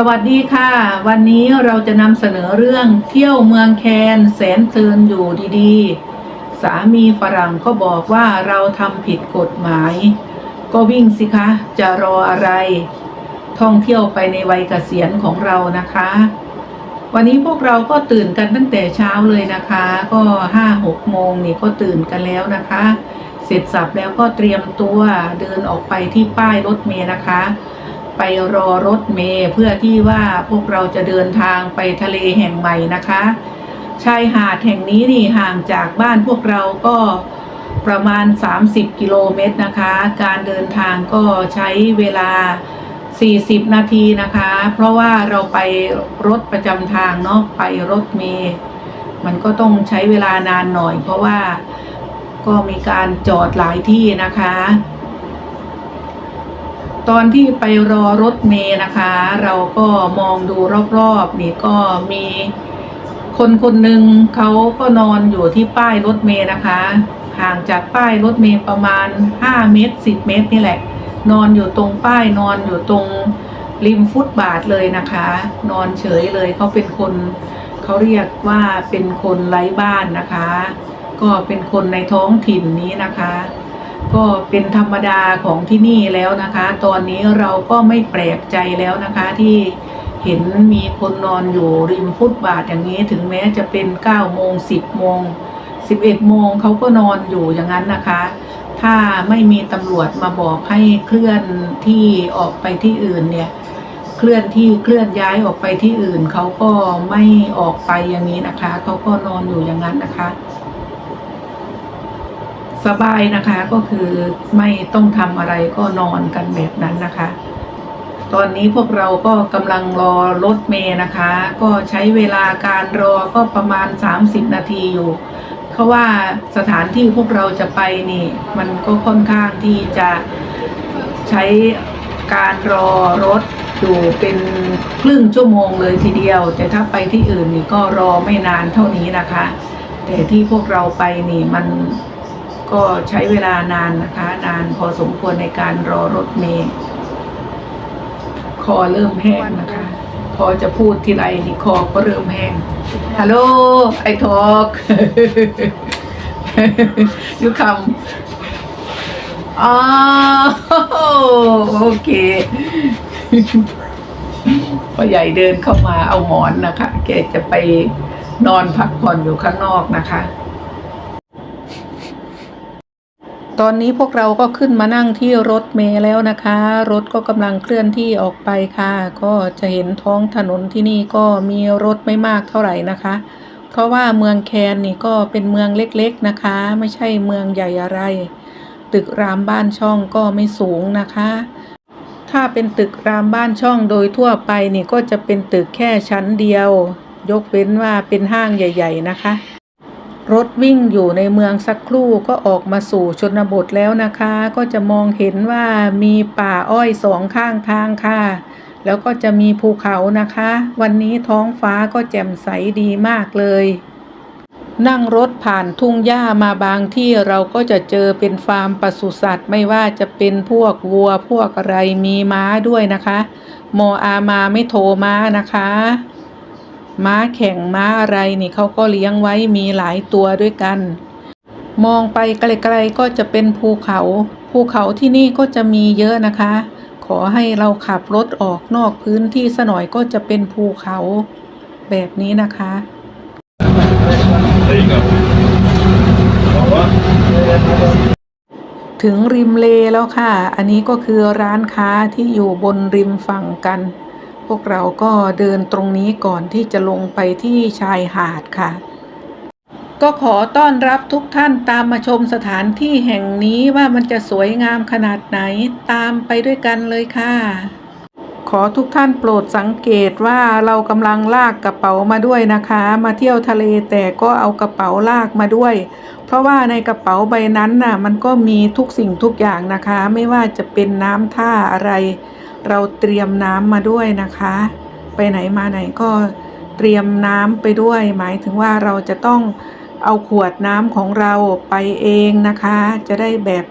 สวัสดีค่ะ วันนี้เราจะนำเสนอเรื่องเที่ยวเมืองแคนแสนเพลินอยู่ดีๆ สามีฝรั่งก็บอกว่าเราทำผิดกฎหมาย ก็วิ่งสิคะ จะรออะไร ท่องเที่ยวไปในวัยเกษียณของเรานะคะ วันนี้พวกเราก็ตื่นกันตั้งแต่เช้าเลยนะคะ ก็ห้าหกโมงนี่ก็ตื่นกันแล้วนะคะ เสร็จสับแล้วก็เตรียมตัวเดินออกไปที่ป้ายรถเมล์นะคะ ไปรอรถเมล์เพื่อที่ว่าพวกเราจะเดินทางไปทะเลแห่งใหม่นะคะ ชายหาดแห่งนี้นี่ห่างจากบ้านพวกเราก็ประมาณ 30 กิโลเมตรนะคะ การเดินทางก็ใช้เวลา 40 นาทีนะคะ เพราะว่าเราไปรถประจำทางเนาะไปรถเมล์มันก็ต้องใช้เวลานานหน่อย เพราะว่าก็มีการจอดหลายที่นะคะ ตอนที่ไปรอรถเมล์นะคะ เราก็มองดูรอบๆนี่ก็มีคนคนหนึ่งเขาก็นอนอยู่ที่ป้ายรถเมล์นะคะ ห่างจากป้ายรถเมล์ประมาณ 5 เมตร 10 เมตรนี่แหละ นอนอยู่ตรงป้ายนอนอยู่ตรงริมฟุตบาทเลยนะคะ นอนเฉยเลยเขาเป็นคนเขาเรียกว่าเป็นคนไร้บ้านนะคะ ก็เป็นคนในท้องถิ่นนี้นะคะ ก็เป็นธรรมดาของที่นี่แล้วนะคะ ตอนนี้เราก็ไม่แปลกใจแล้วนะคะที่เห็นมีคนนอนอยู่ริมฟุตบาทอย่างนี้ถึงแม้จะเป็น9โมง10โมง11โมงเขาก็นอนอยู่อย่างนั้นนะคะ ถ้าไม่มีตำรวจมาบอกให้เคลื่อนที่ออกไปที่อื่นเนี่ยเคลื่อนที่เคลื่อนย้ายออกไปที่อื่นเขาก็ไม่ออกไปอย่างนี้นะคะเขาก็นอนอยู่อย่างนั้นนะคะ สบายนะคะก็คือไม่ต้องทำอะไรก็นอนกันแบบนั้นนะคะ ตอนนี้พวกเราก็กำลังรอรถเมย์นะคะ ก็ใช้เวลาการรอก็ประมาณ 30 นาทีอยู่ เพราะว่าสถานที่พวกเราจะไปนี่ มันก็ค่อนข้างที่จะใช้การรอรถอยู่เป็นครึ่งชั่วโมงเลยทีเดียว แต่ถ้าไปที่อื่นนี่ก็รอไม่นานเท่านี้นะคะ แต่ที่พวกเราไปนี่มัน ก็ใช้เวลานานนะคะ นานพอสมควรในการรอรถเมล์คอเริ่มแห้งนะคะ พอจะพูดทีไรนี่คอก็เริ่มแห้งฮัลโหลไอทอกยูคำอ๋อโอเคพ่อใหญ่เดินเข้ามาเอาหมอนนะคะ แกจะไปนอนพักผ่อนอยู่ข้างนอกนะคะ ตอนนี้พวกเราก็ขึ้นมานั่งที่รถเมล์แล้วนะคะ รถก็กำลังเคลื่อนที่ออกไปค่ะ ก็จะเห็นท้องถนนที่นี่ก็มีรถไม่มากเท่าไหร่นะคะ เพราะว่าเมืองแคนนี่ก็เป็นเมืองเล็กๆนะคะ ไม่ใช่เมืองใหญ่อะไร ตึกรามบ้านช่องก็ไม่สูงนะคะ ถ้าเป็นตึกรามบ้านช่องโดยทั่วไปนี่ก็จะเป็นตึกแค่ชั้นเดียว ยกเว้นว่าเป็นห้างใหญ่ ๆ นะคะ รถวิ่งอยู่ในเมืองสักครู่ก็ออกมาสู่ชนบทแล้วนะคะ ก็จะมองเห็นว่ามีป่าอ้อยสองข้างทางค่ะ แล้วก็จะมีภูเขานะคะ วันนี้ท้องฟ้าก็แจ่มใสดีมากเลย นั่งรถผ่านทุ่งหญ้ามาบางที่เราก็จะเจอเป็นฟาร์มปศุสัตว์ ไม่ว่าจะเป็นพวกวัวพวกอะไรมีม้าด้วยนะคะ โมอามาไม่โทรม้านะคะ ม้าแข่งม้าอะไรนี่เขาก็เลี้ยงไว้มีหลายตัวด้วยกัน มองไปไกลๆก็จะเป็นภูเขา ภูเขาที่นี่ก็จะมีเยอะนะคะ ขอให้เราขับรถออกนอกพื้นที่สหน่อยก็จะเป็นภูเขาแบบนี้นะคะถึงริมเลแล้วค่ะ อันนี้ก็คือร้านค้าที่อยู่บนริมฝั่งกัน พวกเราก็เดินตรงนี้ก่อนที่จะลงไปที่ชายหาดค่ะ ก็ขอต้อนรับทุกท่านตามมาชมสถานที่แห่งนี้ว่ามันจะสวยงามขนาดไหนตามไปด้วยกันเลยค่ะ ขอทุกท่านโปรดสังเกตว่าเรากำลังลากกระเป๋ามาด้วยนะคะ มาเที่ยวทะเลแต่ก็เอากระเป๋าลากมาด้วย เพราะว่าในกระเป๋าใบนั้นน่ะ มันก็มีทุกสิ่งทุกอย่างนะคะ ไม่ว่าจะเป็นน้ำท่าอะไร เราเตรียมน้ำมาด้วยนะคะ ไปไหนมาไหนก็เตรียมน้ำไปด้วย หมายถึงว่าเราจะต้องเอาขวดน้ำของเราไปเองนะคะ จะได้แบบ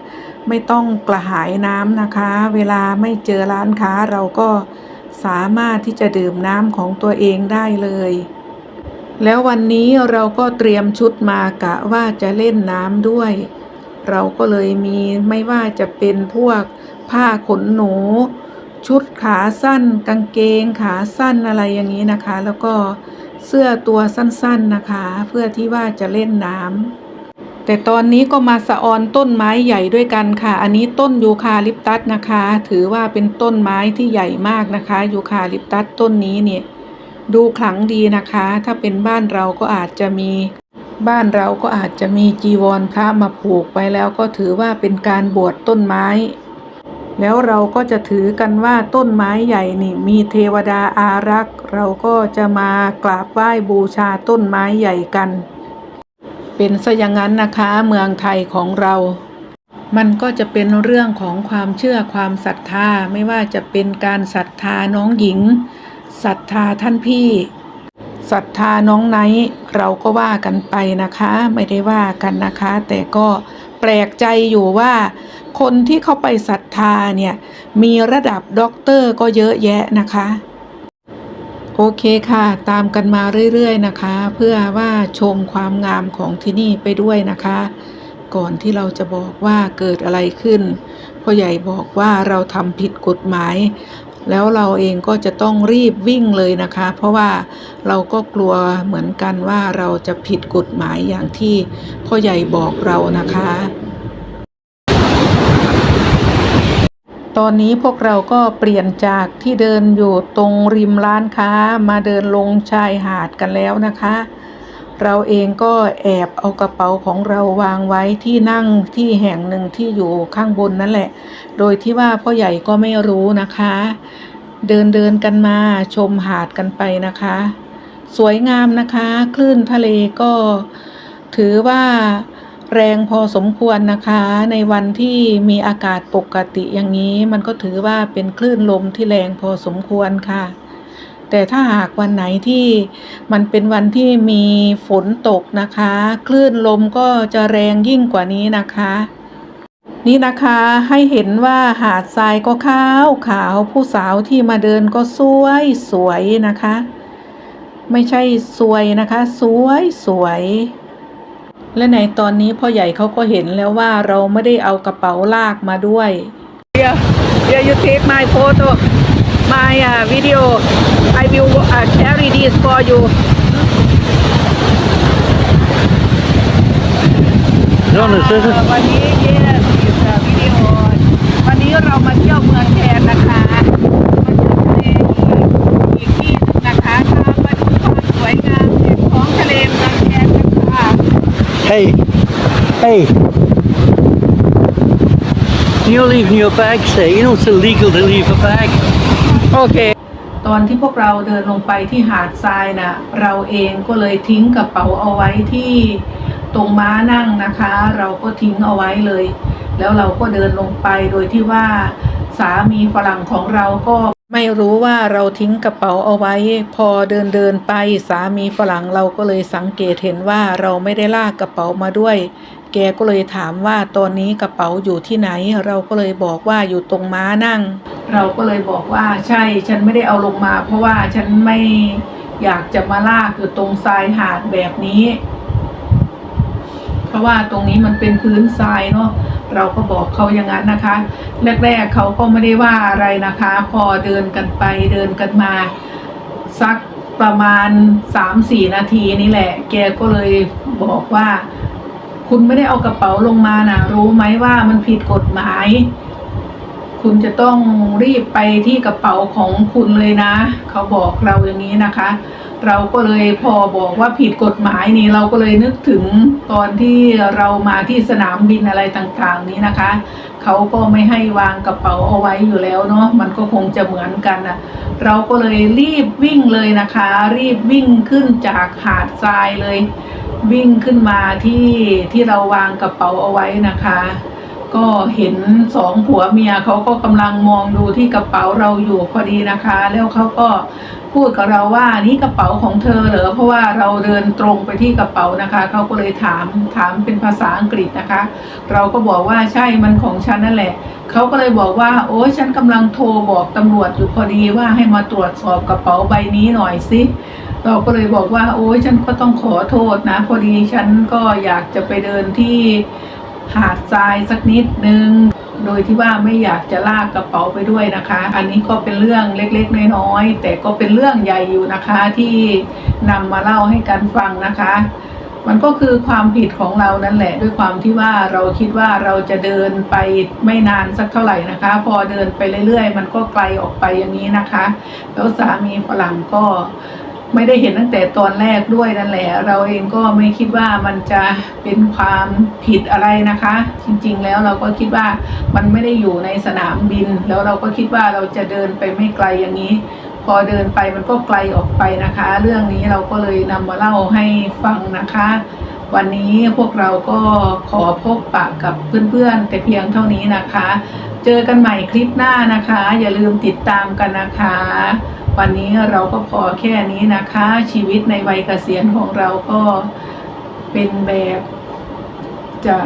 ไม่ต้องกระหายน้ำนะคะ เวลาไม่เจอร้านค้าเราก็สามารถที่จะดื่มน้ำของตัวเองได้เลย แล้ววันนี้เราก็เตรียมชุดมากะว่าจะเล่นน้ำด้วย เราก็เลยมีไม่ว่าจะเป็นพวกผ้าขนหนู ชุดขาสั้น กางเกงขาสั้นอะไรอย่างนี้นะคะ แล้วก็เสื้อตัวสั้นๆนะคะ เพื่อที่ว่าจะเล่นน้ำแต่ตอนนี้ก็มาสะออนต้นไม้ใหญ่ด้วยกันค่ะ อันนี้ต้นยูคาลิปตัสนะคะ ถือว่าเป็นต้นไม้ที่ใหญ่มากนะคะยูคาลิปตัสต้นนี้เนี่ยดูขลังดีนะคะ ถ้าเป็นบ้านเราก็อาจจะมีบ้านเราก็อาจจะมีจีวรพระมาผูกไว้แล้วก็ถือว่าเป็นการบวชต้นไม้ แล้วเราก็จะถือกันว่าต้นไม้ใหญ่นี่มีเทวดาอารักษ์ เราก็จะมากราบไหว้บูชาต้นไม้ใหญ่กัน เป็นซะอย่างนั้นนะคะเมืองไทยของเรา มันก็จะเป็นเรื่องของความเชื่อความศรัทธาไม่ว่าจะเป็นการศรัทธาน้องหญิงศรัทธาท่านพี่ศรัทธาน้องไนท์เราก็ว่ากันไปนะคะ ไม่ได้ว่ากันนะคะ แต่ก็ แปลกใจอยู่ว่า คนที่เข้าไปศรัทธาเนี่ย มีระดับด็อกเตอร์ก็เยอะแยะนะคะ โอเคค่ะ ตามกันมาเรื่อยๆนะคะ เพื่อว่าชมความงามของที่นี่ไปด้วยนะคะ ก่อนที่เราจะบอกว่าเกิดอะไรขึ้นพ่อใหญ่บอกว่าเราทำผิดกฎหมาย แล้วเราเองก็จะต้องรีบวิ่งเลยนะคะ เพราะว่าเราก็กลัวเหมือนกันว่าเราจะผิดกฎหมายอย่างที่พ่อใหญ่บอกเรานะคะ ตอนนี้พวกเราก็เปลี่ยนจากที่เดินอยู่ตรงริมร้านค้ามาเดินลงชายหาดกันแล้วนะคะ เราเองก็แอบเอากระเป๋าของเราวางไว้ที่นั่งที่แห่งหนึ่งที่อยู่ข้างบนนั่นแหละ โดยที่ว่าพ่อใหญ่ก็ไม่รู้นะคะ เดินเดินกันมาชมหาดกันไปนะคะ สวยงามนะคะ คลื่นทะเลก็ถือว่าแรงพอสมควรนะคะ ในวันที่มีอากาศปกติอย่างนี้ มันก็ถือว่าเป็นคลื่นลมที่แรงพอสมควรค่ะ แต่ถ้าหากวันไหนที่มันเป็นวันที่มีฝนตกนะคะ คลื่นลมก็จะแรงยิ่งกว่านี้นะคะ นี่นะคะให้เห็นว่าหาดทรายก็ขาวขาวผู้สาวที่มาเดินก็สวยสวยนะคะ ไม่ใช่สวยนะคะ สวยสวยและในตอนนี้พ่อใหญ่เขาก็เห็นแล้วว่าเราไม่ได้เอากระเป๋าลากมาด้วย Yeah, yeah, you take my photo, my uh, video. I will uh, carry this for you. No, no, this is วันนี้ yes it's a video วันนี้เรามาเที่ยวเมืองแทนนะคะมาเที่ยวทะเลอีกอีกที่หนึงนะคะพามาดูความสวยงามของทะเลเมืองแทนกันค่ะ Hey, hey. You're leaving your bags there. You know it's illegal to leave a bag. โอเค ตอนที่พวกเราเดินลงไปที่หาดทรายนะเราเองก็เลยทิ้งกระเป๋าเอาไว้ที่ตรงม้านั่งนะคะ เราก็ทิ้งเอาไว้เลย แล้วเราก็เดินลงไปโดยที่ว่าสามีฝรั่งของเราก็ไม่รู้ว่าเราทิ้งกระเป๋าเอาไว้ พอเดินเดินไปสามีฝรั่งเราก็เลยสังเกตเห็นว่าเราไม่ได้ลากกระเป๋ามาด้วย แกก็เลยถามว่าตอนนี้กระเป๋าอยู่ที่ไหน เราก็เลยบอกว่าอยู่ตรงม้านั่ง เราก็เลยบอกว่าใช่ฉันไม่ได้เอาลงมา เพราะว่าฉันไม่อยากจะมาลากอยู่ตรงทรายหาดแบบนี้ เพราะว่าตรงนี้มันเป็นพื้นทรายเนาะเราก็บอกเขาอย่างนั้นนะคะ แรกๆเขาก็ไม่ได้ว่าอะไรนะคะ พอเดินกันไปเดินกันมา สักประมาณสามสี่นาทีนี่แหละ แกก็เลยบอกว่า คุณไม่ได้เอากระเป๋าลงมานะรู้ไหมว่ามันผิดกฎหมาย คุณจะต้องรีบไปที่กระเป๋าของคุณเลยนะ เขาบอกเราอย่างนี้นะคะ เราก็เลยพอบอกว่าผิดกฎหมายนี่เราก็เลยนึกถึงตอนที่เรามาที่สนามบินอะไรต่างๆ นี้นะคะ เขาก็ไม่ให้วางกระเป๋าเอาไว้อยู่แล้วเนาะมันก็คงจะเหมือนกันนะเราก็เลยรีบวิ่งเลยนะคะ รีบวิ่งขึ้นจากหาดทรายเลย วิ่งขึ้นมาที่ที่เราวางกระเป๋าเอาไว้นะคะ ก็เห็นสองผัวเมียเขาก็กำลังมองดูที่กระเป๋าเราอยู่พอดีนะคะ แล้วเขาก็พูดกับเราว่านี่กระเป๋าของเธอเหรอเพราะว่าเราเดินตรงไปที่กระเป๋านะคะเขาก็เลยถามถามเป็นภาษาอังกฤษนะคะ เราก็บอกว่าใช่มันของฉันนั่นแหละเขาก็เลยบอกว่า โอ้ฉันกำลังโทรบอกตำรวจอยู่พอดีว่าให้มาตรวจสอบกระเป๋าใบนี้หน่อยสิ เราก็เลยบอกว่า โอ้ยฉันก็ต้องขอโทษนะ พอดีฉันก็อยากจะไปเดินที่หาดทรายสักนิดนึง โดยที่ว่าไม่อยากจะลากกระเป๋าไปด้วยนะคะ อันนี้ก็เป็นเรื่องเล็กๆน้อยๆแต่ก็เป็นเรื่องใหญ่อยู่นะคะที่นำมาเล่าให้กันฟังนะคะ มันก็คือความผิดของเรานั่นแหละ ด้วยความที่ว่าเราคิดว่าเราจะเดินไปไม่นานสักเท่าไหร่นะคะ พอเดินไปเรื่อยๆ มันก็ไกลออกไปอย่างนี้นะคะ แล้วสามีฝรั่งก็ ไม่ได้เห็นตั้งแต่ตอนแรกด้วยนั่นแหละ เราเองก็ไม่คิดว่ามันจะเป็นความผิดอะไรนะคะ จริงๆแล้วเราก็คิดว่ามันไม่ได้อยู่ในสนามบิน แล้วเราก็คิดว่าเราจะเดินไปไม่ไกลอย่างนี้ พอเดินไปมันก็ไกลออกไปนะคะ เรื่องนี้เราก็เลยนำมาเล่าให้ฟังนะคะ วันนี้พวกเราก็ขอพบปะกับเพื่อนๆ แต่เพียงเท่านี้นะคะ เจอกันใหม่คลิปหน้านะคะ อย่าลืมติดตามกันนะคะ วันนี้เราก็พอแค่นี้นะคะ ชีวิตในวัยเกษียณของเราก็เป็นแบบจะ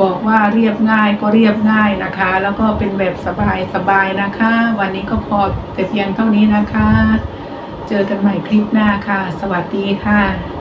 บอกว่าเรียบง่ายก็เรียบง่ายนะคะ แล้วก็เป็นแบบสบายสบายนะคะ วันนี้ก็พอแต่เพียงเท่านี้นะคะ เจอกันใหม่คลิปหน้าค่ะ สวัสดีค่ะ